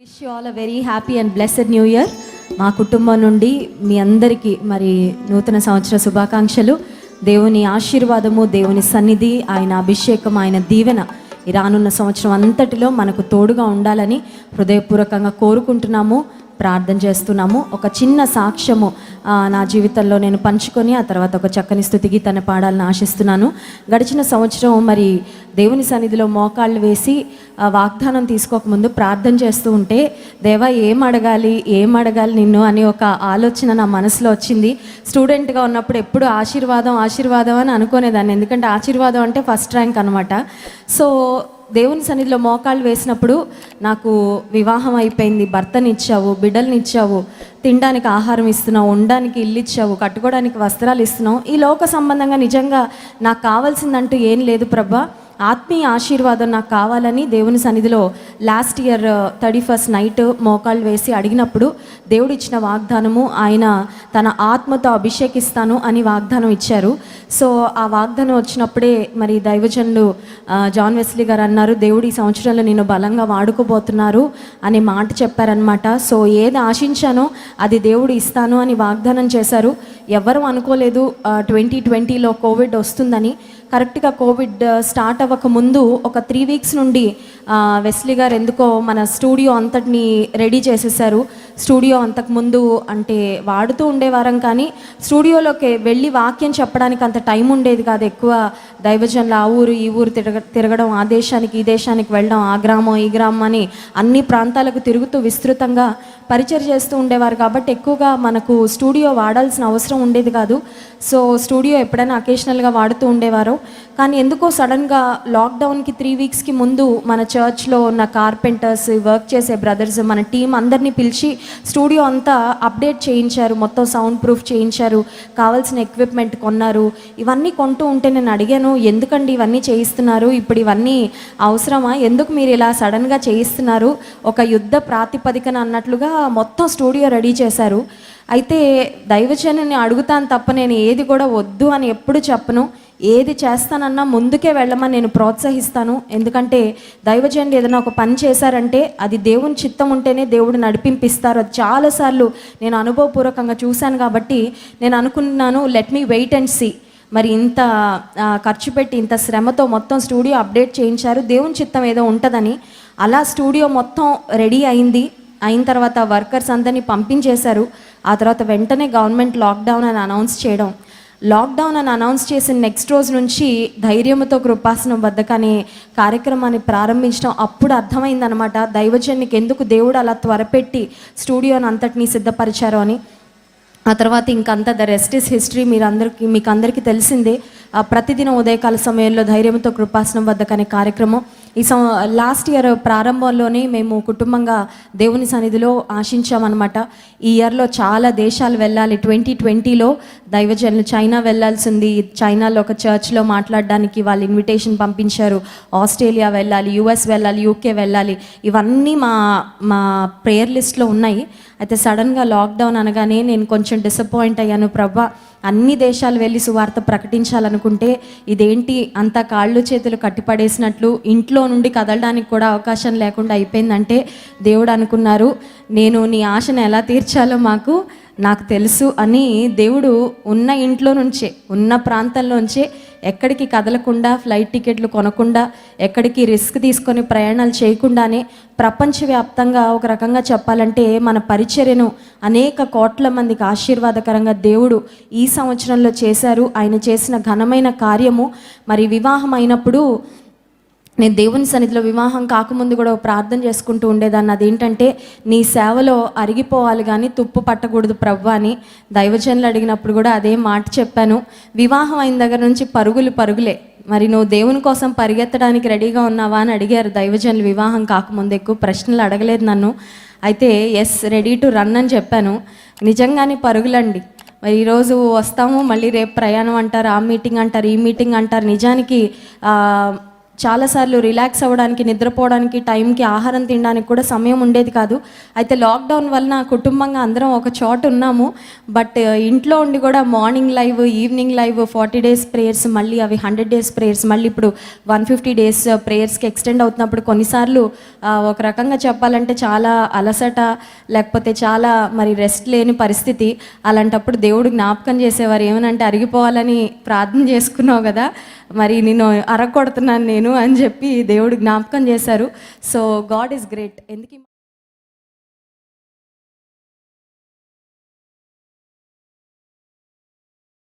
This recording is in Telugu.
Wish you all a very happy and blessed new year మా కుటుంబం నుండి మీ అందరికీ మరి నూతన సంవత్సర శుభాకాంక్షలు. దేవుని ఆశీర్వాదము దేవుని సన్నిధి ఆయన అభిషేకం ఆయన దీవెన ఈ రానున్న సంవత్సరం అంతటిలో మనకు తోడుగా ఉండాలని హృదయపూర్వకంగా కోరుకుంటున్నాము ప్రార్థన చేస్తున్నాము. ఒక చిన్న సాక్ష్యము నా జీవితంలో నేను పంచుకొని ఆ తర్వాత ఒక చక్కని స్థుతి గీతాన్ని పాడాలని ఆశిస్తున్నాను. గడిచిన సంవత్సరం మరి దేవుని సన్నిధిలో మోకాళ్ళు వేసి వాగ్దానం తీసుకోకముందు ప్రార్థన చేస్తూ ఉంటే దేవా ఏం అడగాలి ఏం అడగాలి నిన్ను అని ఒక ఆలోచన నా మనసులో వచ్చింది. స్టూడెంట్గా ఉన్నప్పుడు ఎప్పుడు ఆశీర్వాదం ఆశీర్వాదం అని అనుకునేదాన్ని. ఎందుకంటే ఆశీర్వాదం అంటే ఫస్ట్ ర్యాంక్ అనమాట సో దేవుని సన్నిధిలో మోకాళ్ళు వేసినప్పుడు నాకు వివాహం అయిపోయింది భర్తనిచ్చావు బిడ్డలనిచ్చావు తినడానికి ఆహారం ఇస్తున్నావు ఉండడానికి ఇల్లు ఇచ్చావు కట్టుకోవడానికి వస్త్రాలు ఇస్తున్నావు. ఈ లోక సంబంధంగా నిజంగా నాకు కావాల్సిందంటూ ఏం లేదు ప్రభా. ఆత్మీయ ఆశీర్వాదం నాకు కావాలని దేవుని సన్నిధిలో last year thirty first night మోకాళ్ళు వేసి అడిగినప్పుడు దేవుడు ఇచ్చిన వాగ్దానము ఆయన తన ఆత్మతో అభిషేకిస్తాను అని వాగ్దానం ఇచ్చారు. సో ఆ వాగ్దానం వచ్చినప్పుడే మరి దైవజనులు జాన్ వెస్లీ గారు అన్నారు దేవుడు ఈ సంవత్సరంలో నేను బలంగా వాడుకోబోతున్నారు అనే మాట చెప్పారనమాట సో ఏది ఆశించానో అది దేవుడు ఇస్తాను అని వాగ్దానం చేశారు. ఎవరు అనుకోలేదు ట్వంటీ ట్వంటీలో కోవిడ్ వస్తుందని. కరెక్ట్గా కోవిడ్ స్టార్ట్ అవ్వక ముందు ఒక త్రీ వీక్స్ నుండి వెస్లీ గారు ఎందుకో మన స్టూడియో అంతటిని రెడీ చేసేసారు స్టూడియో అంతకు ముందు అంటే వాడుతూ ఉండేవారం కానీ స్టూడియోలోకి వెళ్ళి వాక్యం చెప్పడానికి అంత టైం ఉండేది కాదు. ఎక్కువ దైవజనులు ఆ ఊరు ఈ ఊరు తిరగ తిరగడం ఆ దేశానికి ఈ దేశానికి వెళ్ళడం ఆ గ్రామం ఈ గ్రామం అని అన్ని ప్రాంతాలకు తిరుగుతూ విస్తృతంగా పరిచయం చేస్తూ ఉండేవారు. కాబట్టి ఎక్కువగా మనకు స్టూడియో వాడాల్సిన అవసరం ఉండేది కాదు. సో స్టూడియో ఎప్పుడైనా అకేషనల్గా వాడుతూ ఉండేవారు. కానీ ఎందుకో సడన్గా లాక్డౌన్కి త్రీ వీక్స్కి ముందు మన చర్చ్లో ఉన్న కార్పెంటర్స్ వర్క్ చేసే బ్రదర్స్ మన టీం అందరినీ పిలిచి స్టూడియో అంతా అప్డేట్ చేయించారు. మొత్తం సౌండ్ ప్రూఫ్ చేయించారు. కావాల్సిన ఎక్విప్మెంట్ కొన్నారు. ఇవన్నీ కొంటూ ఉంటే నేను అడిగాను ఎందుకండి ఇవన్నీ చేయిస్తున్నారు? ఇప్పుడు ఇవన్నీ అవసరమా? ఎందుకు మీరు ఇలా సడన్గా చేయిస్తున్నారు? ఒక యుద్ధ ప్రాతిపదికన అన్నట్లుగా మొత్తం స్టూడియో రెడీ చేశారు. అయితే దైవచనని అడుగుతాను తప్ప నేను ఏది కూడా వద్దు అని ఎప్పుడు చెప్పను. ఏది చేస్తానన్నా ముందుకే వెళ్ళమని నేను ప్రోత్సహిస్తాను. ఎందుకంటే దైవజనుడు ఏదైనా ఒక పని చేశారంటే అది దేవుని చిత్తం ఉంటేనే దేవుడు నడిపింపిస్తారు. అది చాలాసార్లు నేను అనుభవపూర్వకంగా చూశాను కాబట్టి నేను అనుకున్నాను let me wait and see మరి ఇంత ఖర్చు పెట్టి ఇంత శ్రమతో మొత్తం స్టూడియో అప్డేట్ చేయించారు. దేవుని చిత్తం ఏదో ఉంటుందని అలా స్టూడియో మొత్తం రెడీ అయింది. అయిన తర్వాత వర్కర్స్ అందరినీ పంపించేశారు. ఆ తర్వాత వెంటనే గవర్నమెంట్ లాక్డౌన్ అని అనౌన్స్ చేయడం. లాక్డౌన్ అని అనౌన్స్ చేసిన నెక్స్ట్ రోజు నుంచి ధైర్యంతో కృపాసనం వద్దకు అనే కార్యక్రమాన్ని ప్రారంభించడం అప్పుడు అర్థమైందనమాట దైవజన్నికి ఎందుకు దేవుడు అలా త్వరపెట్టి స్టూడియోని అంతటినీ సిద్ధపరిచారు అని. ఆ తర్వాత ఇంకంతా ద రెస్ట్ ఇస్ హిస్టరీ మీరు అందరికీ మీకు అందరికీ తెలిసిందే. ఆ, ప్రతిదిన ఉదయకాల సమయంలో ధైర్యంతో కృపాసనం వద్దకు అనే కార్యక్రమం. ఈ సం లాస్ట్ ఇయర్ ప్రారంభంలోనే మేము కుటుంబంగా దేవుని సన్నిధిలో ఆశించామన్నమాట. ఈ ఇయర్లో చాలా దేశాలు వెళ్ళాలి. ట్వంటీ ట్వంటీలో దైవజనులు చైనా వెళ్ళాల్సింది. చైనాలో ఒక చర్చ్లో మాట్లాడడానికి వాళ్ళు ఇన్విటేషన్ పంపించారు. ఆస్ట్రేలియా వెళ్ళాలి యుఎస్ వెళ్ళాలి యూకే వెళ్ళాలి. ఇవన్నీ మా మా ప్రేయర్ లిస్ట్లో ఉన్నాయి. అయితే సడన్గా లాక్డౌన్ అనగానే నేను కొంచెం డిసప్పాయింట్ అయ్యాను. ప్రభా అన్ని దేశాలు వెళ్ళి సువార్త ప్రకటించాలనుకుంటే ఇదేంటి అంత కాళ్ళు చేతులు కట్టిపడేసినట్లు ఇంట్లో నుండి కదలడానికి కూడా అవకాశం లేకుండా అయిపోయిందంటే దేవుడు అనుకున్నారు. నేను నీ ఆశను ఎలా తీర్చాలో మాకు నాకు తెలుసు అని దేవుడు ఉన్న ఇంట్లో నుంచే ఉన్న ప్రాంతంలోంచే ఎక్కడికి కదలకుండా ఫ్లైట్ టికెట్లు కొనకుండా ఎక్కడికి రిస్క్ తీసుకొని ప్రయాణాలు చేయకుండానే ప్రపంచవ్యాప్తంగా ఒక రకంగా చెప్పాలంటే మన పరిచర్యను అనేక కోట్ల మందికి ఆశీర్వాదకరంగా దేవుడు ఈ సంవత్సరంలో చేశారు. ఆయన చేసిన ఘనమైన కార్యము మరి వివాహం అయినప్పుడు నేను దేవుని సన్నిధిలో వివాహం కాకముందు కూడా ప్రార్థన చేసుకుంటూ ఉండేదాన్ని. అదేంటంటే నీ సేవలో అరిగిపోవాలి కానీ తుప్పు పట్టకూడదు ప్రవ్వ అని దైవజనులు అడిగినప్పుడు కూడా అదే మాట చెప్పాను. వివాహం అయిన దగ్గర నుంచి పరుగులు పరుగులే. మరి నువ్వు దేవుని కోసం పరిగెత్తడానికి రెడీగా ఉన్నావా అని అడిగారు దైవజనులు వివాహం కాకముందు. ఎక్కువ ప్రశ్నలు అడగలేదు నన్ను. అయితే ఎస్ రెడీ టు రన్ అని చెప్పాను. నిజంగానే పరుగులండి. మరి ఈరోజు వస్తాము మళ్ళీ రేపు ప్రయాణం అంటారు ఆ మీటింగ్ అంటారు ఈ మీటింగ్ అంటారు. నిజానికి చాలాసార్లు రిలాక్స్ అవ్వడానికి నిద్రపోవడానికి టైంకి ఆహారం తినడానికి కూడా సమయం ఉండేది కాదు. అయితే లాక్డౌన్ వలన కుటుంబంగా అందరం ఒక చోట ఉన్నాము. బట్ ఇంట్లో ఉండి కూడా morning live evening live forty days prayers మళ్ళీ అవి హండ్రెడ్ డేస్ ప్రేయర్స్ మళ్ళీ ఇప్పుడు వన్ ఫిఫ్టీ డేస్ ప్రేయర్స్కి ఎక్స్టెండ్ అవుతున్నప్పుడు కొన్నిసార్లు ఒక రకంగా చెప్పాలంటే చాలా అలసట లేకపోతే చాలా మరి రెస్ట్ లేని పరిస్థితి. అలాంటప్పుడు దేవుడు జ్ఞాపకం చేసేవారు ఏమనంటే అరిగిపోవాలని ప్రార్థన చేసుకున్నావు కదా. మరి నేను అరగొడుతున్నాను నేను అని చెప్పి దేవుడు జ్ఞాపకం చేశారు. సో గాడ్ ఈజ్ గ్రేట్ ఎందుకు